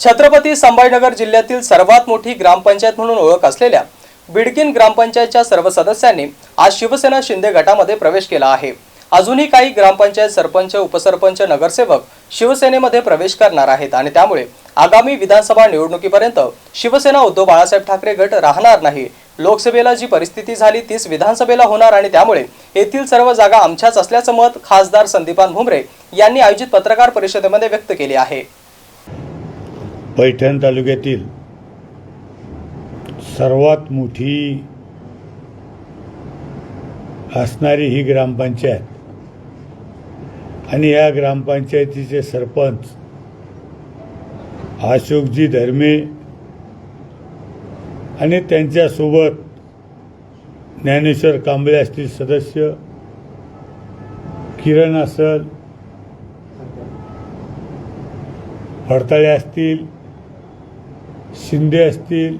छत्रपती संभाजीनगर जिल्ह्यातील सर्वात मोठी ग्रामपंचायत म्हणून ओळख असलेल्या बिडकिन ग्रामपंचायतच्या सर्व सदस्यांनी आज शिवसेना शिंदे गटामध्ये प्रवेश केला आहे. अजूनही काही ग्रामपंचायत सरपंच उपसरपंच नगरसेवक शिवसेनेमध्ये प्रवेश करणार आहेत आणि त्यामुळे आगामी विधानसभा निवडणुकीपर्यंत शिवसेना उद्धव बाळासाहेब ठाकरे गट राहणार नाही. लोकसभेला जी परिस्थिती झाली तीच विधानसभेला होणार आणि त्यामुळे येथील सर्व जागा आमच्याच असल्याचं मत खासदार संदीपान भुमरे यांनी आयोजित पत्रकार परिषदेमध्ये व्यक्त केले आहे. पैठण तालुक्यातील सर्वात मोठी असणारी ही ग्रामपंचायत. आणि या ग्रामपंचायतीचे सरपंच अशोकजी धर्मे आणि त्यांच्यासोबत ज्ञानेश्वर कांबळे असतील सदस्य किरण असल फडताळे असतील शिंदे असतील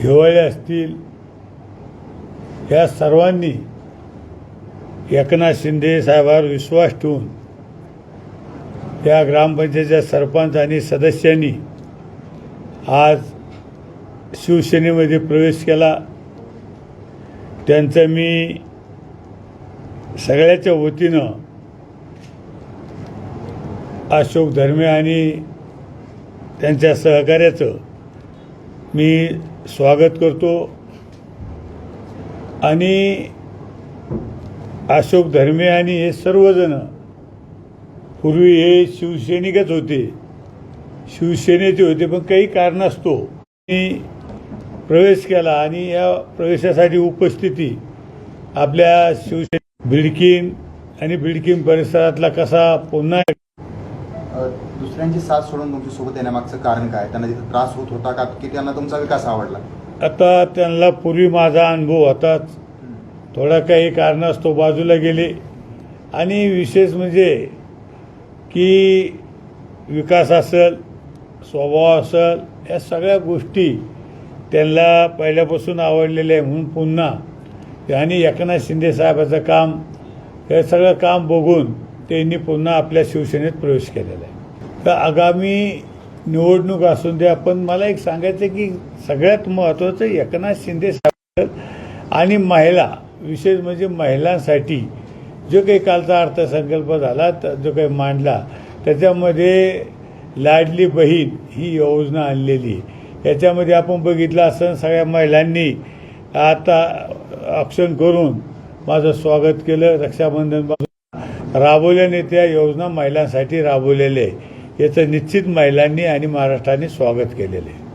हिवाळे असतील या सर्वांनी एकनाथ शिंदे साहेबांवर विश्वास ठेवून या ग्रामपंचायतीच्या सरपंच आणि सदस्यांनी आज शिवसेनेमध्ये प्रवेश केला. त्यांचं मी सगळ्याच्या वतीनं अशोक धर्मे आणि त्यांच्या सहकार्याचं मी स्वागत करतो. आणि अशोक धर्मे आणि हे सर्वजण पूर्वी हे शिवसैनिकच होते शिवसेनेचे होते पण काही कारणास्तव मी प्रवेश केला आणि या प्रवेशासाठी उपस्थिती आपल्या शिवसेने भिडकीन आणि भिडकीन परिसरातला कसा पुन्हा दुसऱ्यांची साथ सोडून तुमच्यासोबत येण्यामागचं कारण काय? त्यांना तिथे त्रास होत होता का? की त्यांना तुमचा विकास आवडला? आता त्यांना पूर्वी माझा अनुभव होताच. थोडा काही कारणास्तव बाजूला गेले. आणि विशेष म्हणजे की विकास असेल स्वभाव असेल या सगळ्या गोष्टी त्यांना पहिल्यापासून आवडलेल्या आहे म्हणून पुन्हा आणि एकनाथ शिंदे साहेबाचं काम हे सगळं काम बघून त्यांनी पुन्हा आपल्या शिवसेनेत प्रवेश केलेला आहे. तर आगामी निवडणूक असून द्या पण मला एक सांगायचं की सगळ्यात महत्त्वाचं एकनाथ शिंदे साहेब आणि महिला विशेष म्हणजे महिलांसाठी जो काही कालचा अर्थसंकल्प झाला जो काही मांडला त्याच्यामध्ये लाडली बहीण ही योजना आणलेली आहे. याच्यामध्ये आपण बघितलं असं सगळ्या महिलांनी आता ऑप्शन करून माझं स्वागत केलं. रक्षाबंधन राबवल्याने त्या योजना महिलांसाठी राबवलेल्या आहे याचं निश्चित महिलांनी आणि महाराष्ट्राने स्वागत केलेलं आहे.